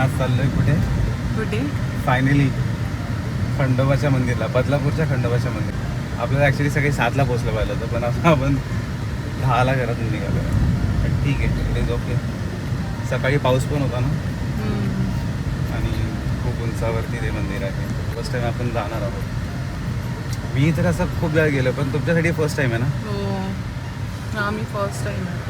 आज चाललोय कुठे? कुठे? फायनली खंडोबाच्या मंदिरला बदलापूरच्या खंडोबाच्या मंदिर. आपल्याला ॲक्च्युली सगळी सातला पोहोचलं पाहिलं होतं पण आता आपण दहाला घरातून निघालो पण ठीक आहे इट इज ओके सकाळी पाऊस पण होता ना. आणि खूप उंचावरती ते मंदिर आहे. फर्स्ट टाईम आपण जाणार आहोत. मी तर असं खूप वेळा गेलो पण तुमच्यासाठी फर्स्ट टाईम आहे ना? हो. हा मी फर्स्ट टाइम आहे.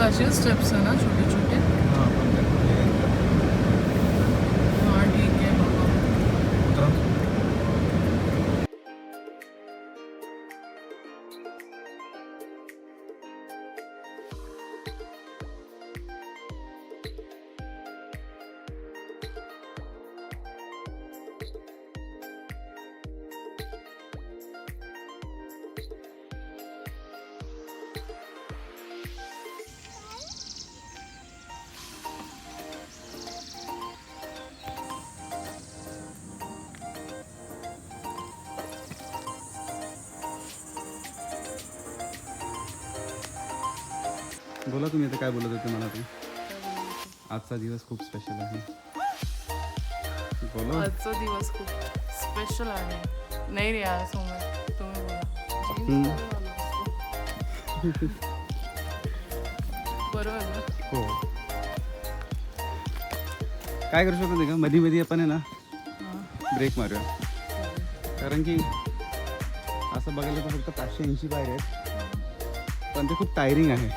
सुमित ते असे स्टेप्स आहे बोला तुम्ही आता काय बोलत होते मला ते आजचा दिवस खूप स्पेशल आहे. बोलो. आजचा दिवस खूप स्पेशल आहे. नाही रे यार सोमर तुम्ही बोला. बरोबर ना? हो. काय करू शकतो का मध्ये मध्ये आपण आहे ना हां. ब्रेक मारूया. कारण की असं बघायला तर फक्त पाचशे ऐंशी पायऱ्या आहेत. पण ते खूप टायरिंग आहे.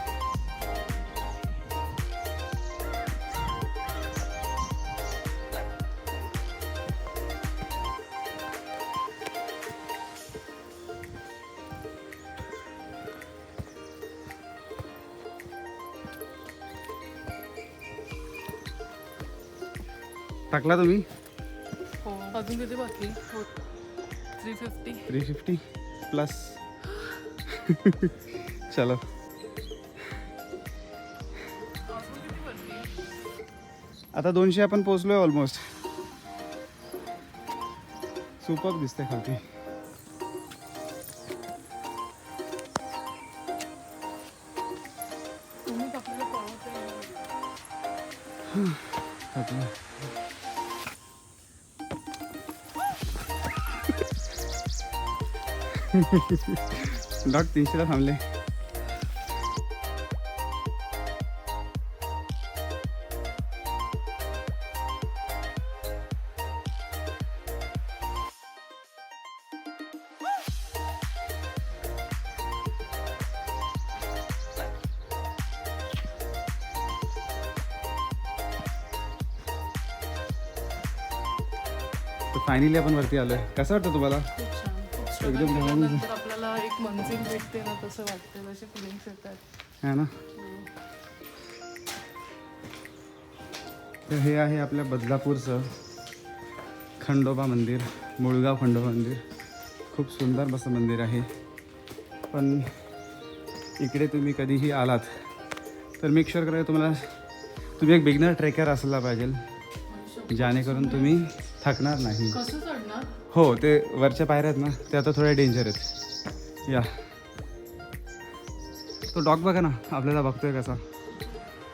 टाकला तुम्ही? हो. अजून किती बाकी? Three fifty three fifty plus चलो. आता दोनशे आपण पोचलोय ऑलमोस्ट सुपर दिसते खालती. डॉट तीनशेला थांबले. फायनली आपण वरती आलोय. कसं वाटतं तुम्हाला? एकदम आपल्याला एक मंजिल भेटते ना तसं वाटतं तसे फिलिंग्स येतात. है ना? तर हे आहे आपल्या बदलापूरचं खंडोबा मंदिर मुळगाव खंडोबा मंदिर. खूप सुंदर असं मंदिर आहे. पण इकडे तुम्ही कधीही आलात तर मेक शुअर करा तुम्हाला तुम्ही एक बिगनर ट्रेकर असला पाहिजे जेणेकरून तुम्ही थकणार नाही. कसं हो ते वरच्या पायऱ्या आहेत ना ते आता थोड्या डेंजर आहेत. या. तो डॉग बघा ना आपल्याला बघतोय कसा.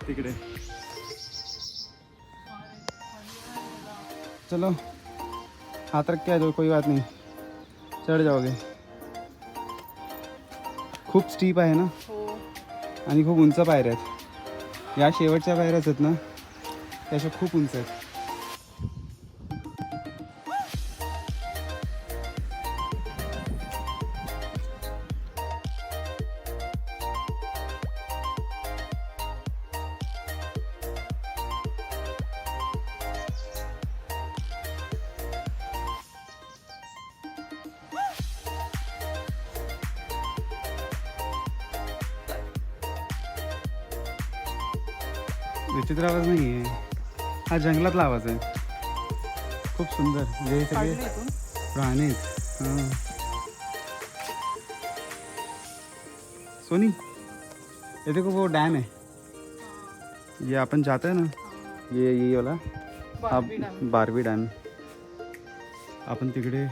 तिकडे. चलो हाथ रख के आ जाओ कोई बात नहीं. चढ जाओगे. खूप स्टीप आहे ना? हो. आणि खूप उंच पायऱ्या आहेत. या शेवटच्या पायऱ्याच आहेत ना? त्याच्या खूप उंच आहेत. विचित्र आवाज नाही आहे हा जंगलातला आवाज आहे. खूप सुंदर. म्हणजे हे सगळे प्राणी. आहेत हां. सोनी ये देखो वो डैम है ये अपन जाते हैं ना? ये ये वाला. हा बारबी डॅम. आपण तिकडे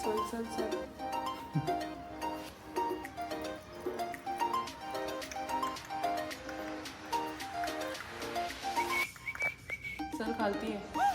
चल चल चल. चल खालती आहे.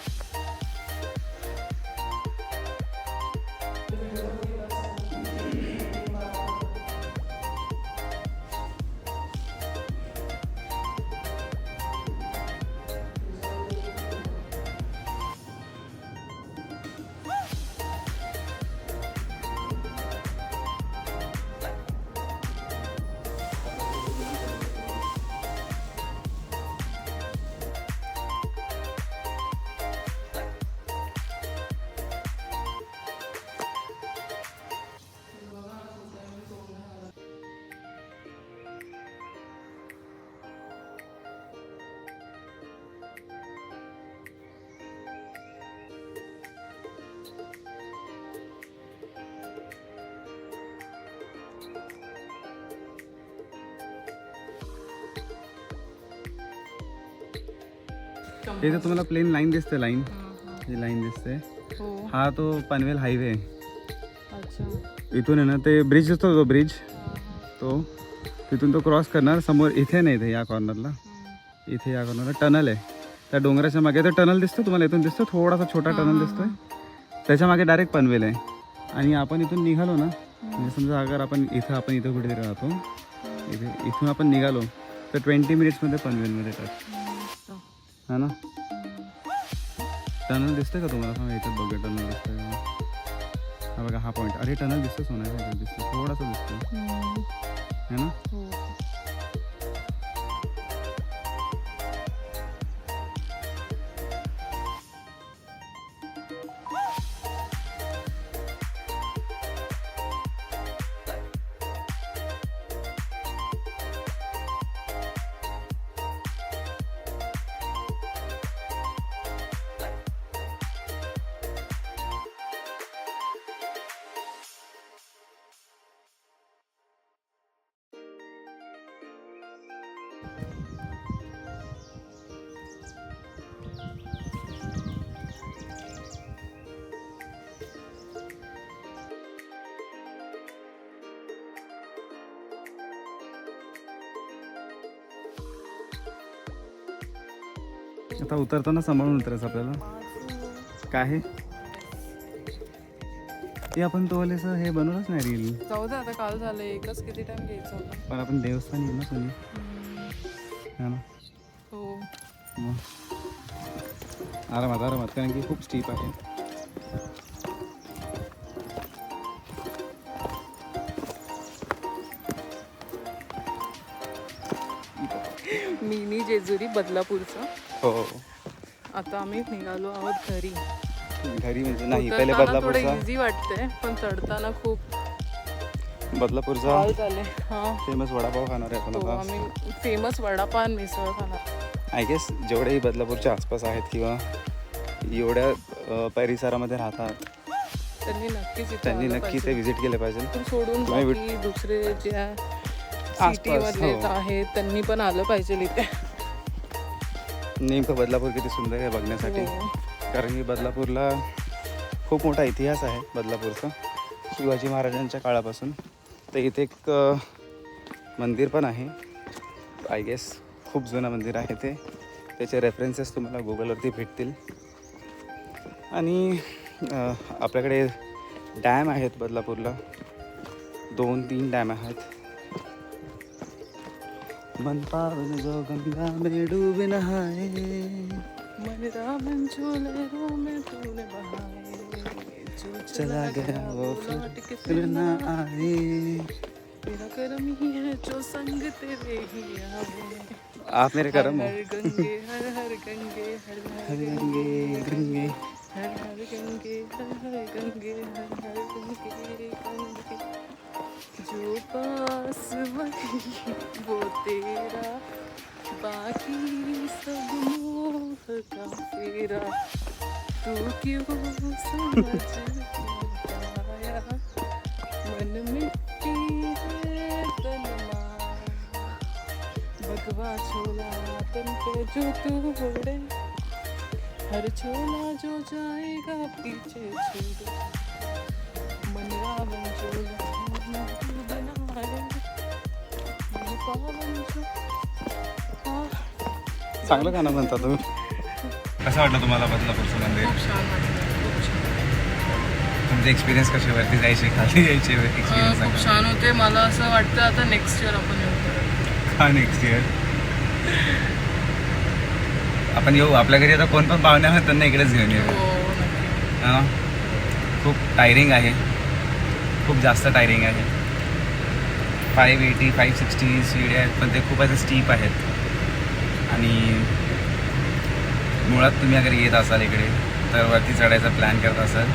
इथे तुम्हाला प्लेन लाईन दिसते लाईन ही लाईन दिसते हो. हा तो पनवेल हायवे आहे. इथून आहे ना ते ब्रिज असतो तो ब्रिज तो. तिथून तो क्रॉस करणार समोर इथे नाही इथे या कॉर्नरला इथे या कॉर्नरला टनल आहे. त्या डोंगराच्या मागे तर टनल दिसतो तुम्हाला इथून दिसतो थोडासा छोटा टनल दिसतोय. त्याच्यामागे डायरेक्ट पनवेल आहे. आणि आपण इथून निघालो ना म्हणजे समजा अगर आपण इथं आपण इथं कुठेतरी राहतो इथे इथून आपण निघालो तर ट्वेंटी मिनिट्समध्ये पनवेलमध्ये टच हा ना? टनल दिसतंय का तुम्हाला? हा इथं बघा टनल दिसतंय? हा बघा हा पॉईंट अरे टनल दिसतो सोना दिसतो थोडासा दिसतो है ना? आता उतरताना सांभाळून उतरायचं आपल्याला. काय आहे ते आपण तो वालेचं हे बनवलंच नाही रील. जाऊ दे आता काल झालं एकच किती टाइम घ्यायचं होतं पण आपण देवस्थान येऊ ना सोनी हा ना. हो. मग. आरामात आरामात. कारण की खूप स्टीप आहे. जेजुरी बदलापूरचं. हो आता आम्ही निघालो आहोत घरी. घरी म्हणजे नाही पहिले उतरताना थोडं बदलापूरचा. इझी वाटतंय पण चढताना खूप बदलापूरचा? हाल झाले. हा. फेमस वडापाव खाणार आहे आपण हो आता. आम्ही फेमस वडापान मिसळ खाणार. आय गेस जेवढेही बदलापूरच्या आसपास आहेत किंवा एवढ्या अ, परिसरामध्ये राहतात त्यांनी नक्कीच इथे त्यांनी आलं नक्की पाहिजे. ते व्हिजिट केले पाहिजे. पण सोडून बाकी दुसरे जे आसपास, हो. आहेत त्यांनी पण आलं पाहिजे इथे. नेमकं बदलापूर किती सुंदर आहे बघण्यासाठी. हो. कारण की बदलापूरला खूप मोठा इतिहास आहे बदलापूरचा. शिवाजी महाराजांच्या काळापासून. तर इथे एक मंदिर पण आहे. आय गेस खूप जुनं मंदिर आहे ते. त्याचे रेफरन्सेस तुम्हाला गुगलवरती भेटतील. आणि आपल्याकडे डॅम आहेत बदलापूरला. दोन तीन डॅम आहेत. मन पावन जो गंगा में डूब नहाए मन जो लहरों में तूने बहाए जो चला गया वो के फिर न आए मेरा करम ही है जो संग तेरे ही आवे आप मेरे करम हो हर गंगे हर हर गंगे हर हर गंगे गंगे हर हर गंगे हर हर गंगे हर हर गंगे गंगे जो पास वही वो तेरा बाकी सब मोह का तेरा। तू क्यों समझ पाया? मन मिट्टी है तन भगवा छोला तन पे जो तू उड़े हर छोला जो जाएगा पीछे छोड़े। मन रावण छोला। चांगलं गाणं म्हणता तुम्ही. कसं वाटलं तुम्हाला बदलापूरचं मंदिर? तुमचे एक्सपिरियन्स कसे वरती जायचे खाली यायचे एक्सपिरियन्स खूप छान होते. मला असं वाटतं आता नेक्स्ट इयर आपण येऊ. हा नेक्स्ट इयर आपण येऊ. आपल्या घरी आता कोण पण पाहुणे आहेत त्यांना इकडेच घेऊन येऊ. हो हा. खूप टायरिंग आहे. खूप जास्त टायरिंग आहे. Five eighty five sixty CD आहेत पण ते खूप असे स्टीप आहेत. आणि मुळात तुम्ही अगर येत असाल इकडे तर वरती चढायचा प्लॅन करत असाल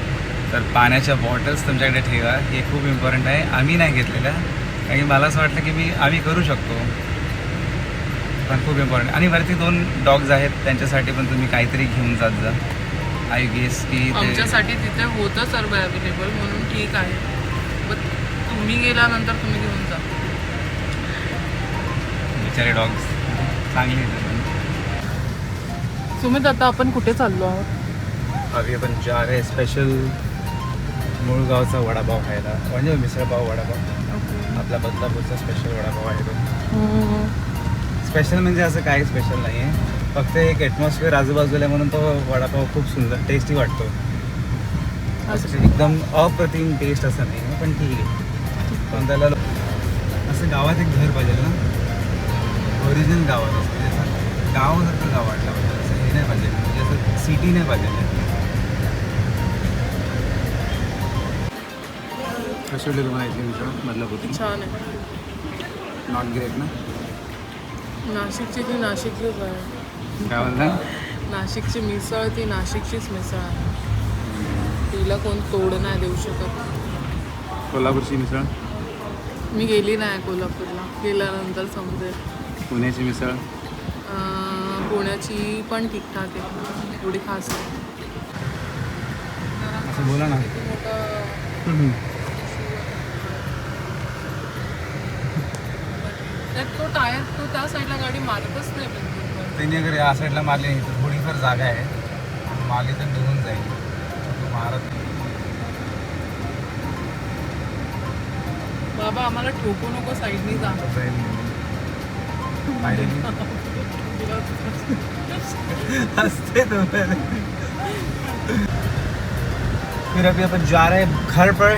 तर पाण्याच्या बॉटल्स तुमच्याकडे ठेवा. हे खूप इम्पॉर्टंट आहे. आम्ही नाही घेतलेल्या. कारण की मला असं वाटलं की मी आम्ही करू शकतो. पण खूप इम्पॉर्टंट आणि वरती दोन डॉग्स आहेत. त्यांच्यासाठी पण तुम्ही काहीतरी घेऊन जात जा. आय गेस की आमच्यासाठी तिथे होतं सर्व अवेलेबल म्हणून ठीक आहे. तुम्ही गेल्यानंतर तुम्ही घेऊन जा. बिचारे डॉग्स चांगले. सुमित आता आपण कुठे चाललो आहोत? अभी आपण जा रहे स्पेशल मुळगावचा वडापाव खायला. म्हणजे मिसळपाव वडापाव. आपला बदलापूरचा स्पेशल वडापाव आहे तो. स्पेशल म्हणजे असं काही स्पेशल नाही आहे फक्त एक ॲटमॉस्फिअर आजूबाजूला आहे म्हणून तो वडापाव खूप सुंदर टेस्टी वाटतो. असं एकदम अप्रतिम टेस्ट असं नाही पण ठीक आहे. पण त्याला असं गावात एक घर पाहिजे ना. ओरिजिनल गावात असं म्हणजे असं गावासारखं गाव वाटलं पाहिजे असं हे नाही पाहिजे. म्हणजे असं सिटी नाही पाहिजे. कशी वाटली तुम्हाला इथली मिसळ बदलापूरची छान आहे. नॉट ग्रेट ना? नाशिकची ती नाशिकचीच आहे काय म्हणता नाशिकची मिसळ ती नाशिकचीच मिसळ आहे. तिला कोण तोड नाही देऊ शकत. कोल्हापूरची मिसळ? मी गेली नाही कोल्हापूरला. गेल्यानंतर समजेल. पुण्याची मिसळ? अं, पुण्याची पण ठीकठाक आहे. एवढी खास नाही. असं बोला ना. मोठं त्यात तो टायर तो त्या साईडला गाडी मारतच नाही बिलकुल पण. त्यांनी अगर या साईडला मारली नाही तर थोडीफार जागा आहे. मारली तर निघून जाईल. तो मारत नाही. बाबा आम्हाला ठोकू नको साईडनी जा. तसं आहे नाही. पाहिलं नाही? हंसते तो फिर अभी अपन जा रहे हैं घर पर.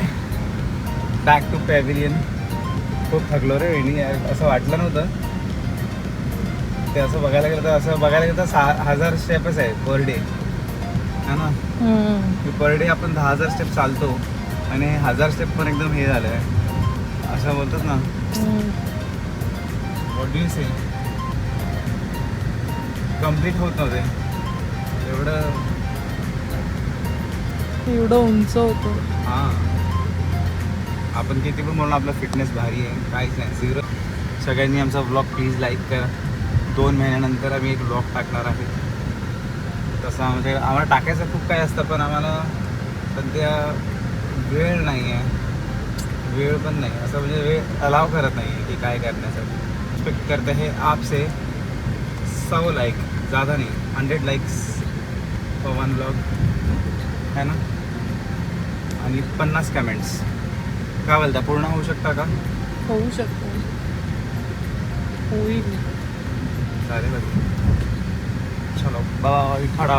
बॅक टू पॅव्हिलियन खूप थकलो रे वेणी यार असं वाटलं नव्हतं. ते असं बघायला गेलं तर असं बघायला गेलं तर सहा हजार स्टेपच आहे पर डे है ना? पर डे आपण दहा हजार स्टेप चालतो. आणि हजार स्टेप पण एकदम हे झालं आहे असं बोलतात ना. वॉट डू से कंप्लीट होत नव्हते. एवढं एवढं उंच होतो. हां. आपण किती पण म्हणून आपला फिटनेस भारी आहे. काहीच नाही. झिरो सगळ्यांनी आमचा ब्लॉग प्लीज लाईक करा. दोन महिन्यानंतर आम्ही एक ब्लॉग टाकणार आहे. तसं म्हणजे आम्हाला टाकायचं खूप काही असतं पण आम्हाला सध्या वेळ नाही आहे वेळ पण नाही. असं म्हणजे वेळ अलाव करत नाही की काय करण्यासाठी. एक्सपेक्ट करते हे आपसे सौ लाईक ज़्यादा नहीं hundred likes for one blog है ना? आणि पन्नास कमेंट्स काय बोलता पूर्ण होऊ शकता का? होऊ शकतो. होईल. चालेल चलो बाय ठाडा